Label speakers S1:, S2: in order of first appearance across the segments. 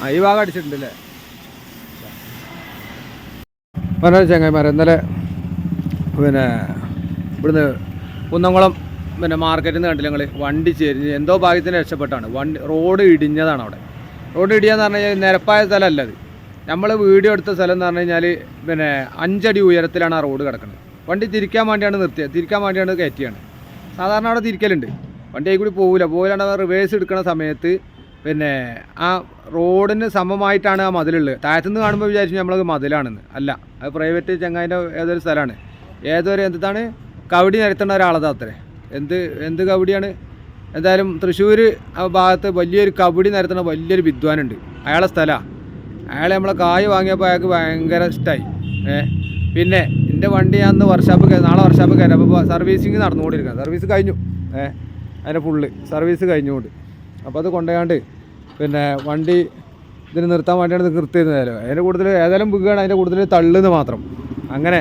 S1: ആ ഈ ഭാഗം അടിച്ചിട്ടുണ്ടല്ലേ? പറഞ്ഞ ചങ്ങായിമാർ ഇന്നലെ പിന്നെ ഇവിടുന്ന് കുന്നംകുളം പിന്നെ മാർക്കറ്റിൽ നിന്ന് കണ്ടില്ല ഞങ്ങൾ വണ്ടി ചെരിഞ്ഞ് എന്തോ ഭാഗ്യത്തിന് രക്ഷപ്പെട്ടാണ്. വണ്ടി റോഡ് ഇടിഞ്ഞതാണ് അവിടെ. റോഡ് ഇടിയാന്ന് പറഞ്ഞു കഴിഞ്ഞാൽ നിരപ്പായ സ്ഥലമല്ല അത്. നമ്മൾ വീഡിയോ എടുത്ത സ്ഥലം എന്ന് പറഞ്ഞു കഴിഞ്ഞാൽ പിന്നെ അഞ്ചടി ഉയരത്തിലാണ് ആ റോഡ് കിടക്കുന്നത്. വണ്ടി തിരിക്കാൻ വേണ്ടിയാണ് നിർത്തിയത്. തിരിക്കാൻ വേണ്ടിയാണ് കയറ്റിയാണ് സാധാരണ അവിടെ തിരിക്കലുണ്ട്. വണ്ടി കൂടി പോകില്ല പോകില്ലാണ്ട് റിവേഴ്സ് എടുക്കുന്ന സമയത്ത് പിന്നെ ആ റോഡിന് സമമായിട്ടാണ് ആ മതിലുള്ളത്. താഴത്തുനിന്ന് കാണുമ്പോൾ വിചാരിച്ചു നമ്മൾ മതിലാണെന്ന്. അല്ല അത് പ്രൈവറ്റ് ചങ്ങാതിന്റെ ഏതൊരു സ്ഥലമാണ്. ഏതൊരു എന്താണ്? കവടി നിരത്തേണ്ട ഒരാളതാ അത്രേ. എന്ത് എന്ത് കവടിയാണ്? എന്തായാലും തൃശ്ശൂർ ആ ഭാഗത്ത് വലിയൊരു കബഡി നിരത്തുന്ന വലിയൊരു വിദ്വാനുണ്ട്. അയാളെ സ്ഥലമാണ് അയാളെ നമ്മളെ കായ് വാങ്ങിയപ്പോൾ അയാൾക്ക് ഭയങ്കര ഇഷ്ടമായി ഏ? പിന്നെ എന്റെ വണ്ടി ഞാൻ വർഷാപ്പ് നാളെ വർഷാപ്പ് കയറി അപ്പോൾ സർവീസിങ് നടന്നുകൊണ്ടിരിക്കുക സർവീസ് കഴിഞ്ഞു. ഏഹ് അതിന്റെ ഫുള്ള് സർവീസ് കഴിഞ്ഞുകൊണ്ട്. അപ്പോൾ അത് കൊണ്ടുപോയാണ്ട് പിന്നെ വണ്ടി ഇതിന് നിർത്താൻ വേണ്ടിയാണ് ഇത് നിർത്തിയിരുന്നതല്ലോ അതിന്റെ കൂടുതൽ ഏതായാലും ബുക്കാണ് അതിന്റെ കൂടുതൽ തള്ളുന്നത് മാത്രം. അങ്ങനെ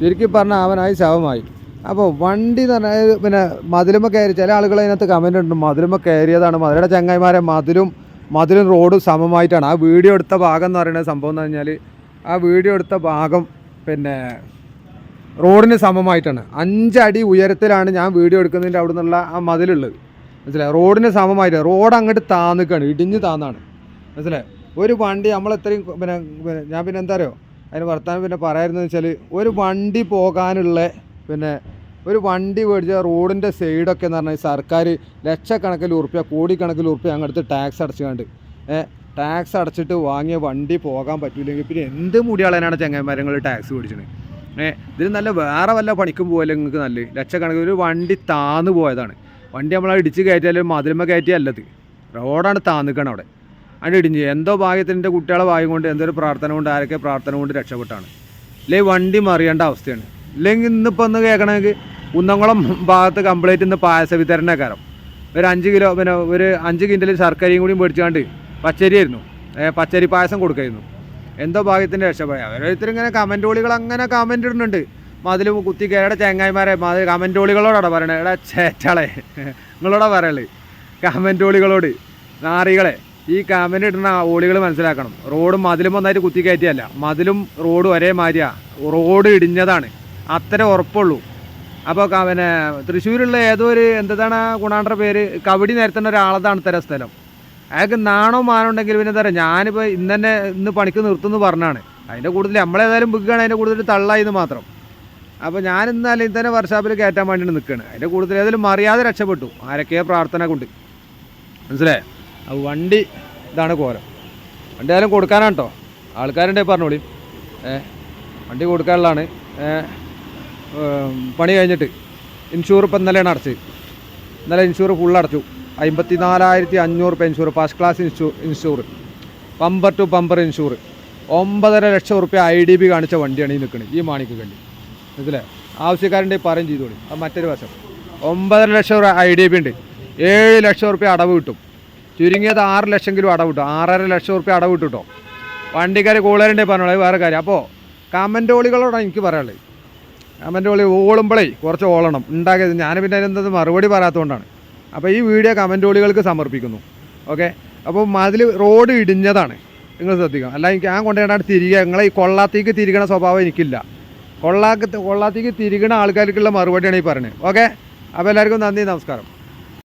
S1: ചുരുക്കി പറഞ്ഞാൽ അവനായി ശവമായി. അപ്പോൾ വണ്ടി എന്ന് പറഞ്ഞാൽ പിന്നെ മതിലുമ്മ കയറി ചില ആളുകൾ അതിനകത്ത് കമന്റ് ഉണ്ട് മതിലുമ്മ കയറിയതാണ്. മതിലയുടെ ചങ്ങായിമാരെ മതിലും മതിലും റോഡും സമമായിട്ടാണ്. ആ വീഡിയോ എടുത്ത ഭാഗം എന്ന് പറയുന്ന സംഭവം എന്ന് പറഞ്ഞാൽ ആ വീഡിയോ എടുത്ത ഭാഗം പിന്നെ റോഡിന് സമമായിട്ടാണ്. അഞ്ചടി ഉയരത്തിലാണ് ഞാൻ വീഡിയോ എടുക്കുന്നതിന്റെ അവിടെ നിന്നുള്ള ആ മതിലുള്ളത്. മനസ്സിലായി? റോഡിന് സമമായിട്ട് റോഡ് അങ്ങോട്ട് താന്നിക്കാണ് ഇടിഞ്ഞ് താന്നാണ്. മനസ്സിലായി? ഒരു വണ്ടി നമ്മൾ എത്രയും പിന്നെ ഞാൻ പിന്നെ എന്താ അറിയോ? അതിന് വർത്താനം പിന്നെ പറയുന്നതെന്ന് വെച്ചാൽ ഒരു വണ്ടി പോകാനുള്ള പിന്നെ ഒരു വണ്ടി മേടിച്ച റോഡിന്റെ സൈഡൊക്കെ എന്ന് പറഞ്ഞാൽ സർക്കാർ ലക്ഷക്കണക്കിൽ ഉറുപ്പ്യ കോടിക്കണക്കിൽ ഉറുപ്പ്യ അങ്ങടുത്ത് ടാക്സ് അടച്ചുകൊണ്ട് ടാക്സ് അടച്ചിട്ട് വാങ്ങിയ വണ്ടി പോകാൻ പറ്റില്ലെങ്കിൽ പിന്നെ എന്ത് മുടിയാളനാണ് ചങ്ങന്മാരങ്ങൾ ടാക്സ് മേടിച്ചത്? ഇതിന് നല്ല വേറെ വല്ല പണിക്കും പോകല്ലേ നിങ്ങൾക്ക് നല്ല ലക്ഷക്കണക്കിന് ഒരു വണ്ടി താന്നു പോയതാണ്. വണ്ടി നമ്മൾ ഇടിച്ച് കയറ്റിയാലും മതിലുമ്മ കയറ്റിയല്ലത്. റോഡാണ് താന്നിക്കണം അവിടെ. അതിന്റെ ഇടിഞ്ഞ്. എന്തോ ഭാഗ്യത്തിന്റെ കുട്ടികളെ ഭാഗ്യം കൊണ്ട് എന്തോ ഒരു പ്രാർത്ഥന കൊണ്ട് ആരൊക്കെ പ്രാർത്ഥന കൊണ്ട് രക്ഷപ്പെട്ടാണ്. അല്ലെങ്കിൽ വണ്ടി മറിയേണ്ട അവസ്ഥയാണ്. ഇല്ലെങ്കിൽ ഇന്നിപ്പോൾ ഒന്ന് കേൾക്കണമെങ്കിൽ കുന്നംകുളം ഭാഗത്ത് കംപ്ലീറ്റ് ഇന്ന് പായസ വിതരണക്കാരം ഒരു അഞ്ച് കിലോ പിന്നെ ഒരു അഞ്ച് കിൻഡൽ ശർക്കരയും കൂടി മേടിച്ചാണ്ട് പച്ചരിയായിരുന്നു പച്ചരി പായസം കൊടുക്കായിരുന്നു. എന്തോ ഭാഗ്യത്തിന്റെ രക്ഷപ്പെടാം ഓരോരുത്തരും ഇങ്ങനെ വിളികൾ അങ്ങനെ കമന്റ് ഇടുന്നുണ്ട്. മതിൽ കുത്തി ചേങ്ങായിമാരെ ചെങ്ങായിമാരെ മതിൽ കമന്റോളികളോടാണ് പറയണേ. എടാ ചേറ്റാളെ. നിങ്ങളോടാ പറയൽ. കമന്റോളികളോട് നാറികളെ. ഈ കമന്റ് ഇടുന്ന ഓളികൾ മനസ്സിലാക്കണം. റോഡ് മതിലും ഒന്നായിട്ട് കുത്തി കയറ്റിയല്ല. മതിലും റോഡും ഒരേ മാതിരിയാ. റോഡ് ഇടിഞ്ഞതാണ്. അത്ര ഉറപ്പുള്ളൂ. അപ്പോൾ പിന്നെ തൃശ്ശൂരുള്ള ഏതോ ഒരു എന്താണ് ഗുണാണ്ട പേര്? കബഡി നിരത്തുന്ന ഒരാളതാണ് തരം സ്ഥലം. അയാൾക്ക് നാണോ മാനോ ഉണ്ടെങ്കിൽ പിന്നെ എന്താ പറയുക ഞാനിപ്പോൾ ഇന്ന് തന്നെ ഇന്ന് പണിക്ക് നിർത്തുമെന്ന് പറഞ്ഞാണ്. അതിന്റെ കൂടുതൽ നമ്മളേതായാലും ബുക്കാണ് അതിന്റെ കൂടുതൽ തള്ളായി എന്ന് മാത്രം. അപ്പോൾ ഞാൻ ഇന്നലെ തന്നെ വർഷാപ്പിൽ കയറ്റാൻ വേണ്ടിയിട്ട് നിൽക്കുകയാണ് അതിന്റെ കൂടുതൽ ഏതെങ്കിലും മറിയാതെ രക്ഷപ്പെട്ടു. ആരൊക്കെയോ പ്രാർത്ഥന കൊണ്ട് മനസ്സിലായേ? അപ്പോൾ വണ്ടി ഇതാണ് കോരം വണ്ടി ആയാലും കൊടുക്കാനാണ് കേട്ടോ ആൾക്കാരുണ്ടെ പറഞ്ഞോളി. വണ്ടി കൊടുക്കാനുള്ളതാണ്. പണി കഴിഞ്ഞിട്ട് ഇൻഷൂർ ഇപ്പം ഇന്നലെയാണ് അടച്ച് ഇന്നലെ ഇൻഷൂർ ഫുൾ അടച്ചു. അമ്പത്തി നാലായിരത്തി അഞ്ഞൂറ് രൂപ insure first class ഇൻഷൂ insure bumper to bumper insure ഒമ്പതര ലക്ഷം റുപ്യ ഐ ഡി ബി കാണിച്ച വണ്ടിയാണ് ഈ നിൽക്കുന്നത് ഈ മാണിക്ക് കണ്ടി മനസ്സിലെ ആവശ്യക്കാരന്റെ പറയും ചെയ്തോളി. അത് മറ്റൊരു വശം. ഒമ്പതര ലക്ഷം രൂപ ഐ ഡി ബി ഉണ്ട്. ഏഴ് ലക്ഷം റുപ്യ അടവ് കിട്ടും. ചുരുങ്ങിയത് ആറ് ലക്ഷമെങ്കിലും അടവ് കിട്ടും. ആറര ലക്ഷം റുപ്യ അടവ് കിട്ടും കേട്ടോ വണ്ടിക്കാർ കൂളേരന്റെ പറഞ്ഞോളൂ. വേറെ കാര്യം. അപ്പോൾ കമന്റോളികളോടാണ് എനിക്ക് പറയാനുള്ളത്. കമന്റോളി ഓളുമ്പോഴേ കുറച്ച് ഓളണം. ഉണ്ടാക്കിയത് ഞാൻ പിന്നെ അതിനെന്തത് മറുപടി പറയാത്തതുകൊണ്ടാണ് അപ്പോൾ ഈ വീഡിയോ കമന്റ് ഓളികൾക്ക് സമർപ്പിക്കുന്നു. ഓക്കെ അപ്പോൾ മതിൽ റോഡ് ഇടിഞ്ഞതാണ്. നിങ്ങൾ ശ്രദ്ധിക്കണം. അല്ല എനിക്ക് ഞാൻ കൊണ്ടുപോയിട്ടാണ് തിരികെ നിങ്ങളെ ഈ കൊള്ളാത്തേക്ക് തിരികണ സ്വഭാവം എനിക്കില്ല. കൊള്ളാക്ക് കൊള്ളാത്തേക്ക് തിരികണ ആൾക്കാർക്കുള്ള മറുപടിയാണ് ഈ പറഞ്ഞത്. ഓക്കെ അപ്പോൾ എല്ലാവർക്കും നന്ദി നമസ്കാരം.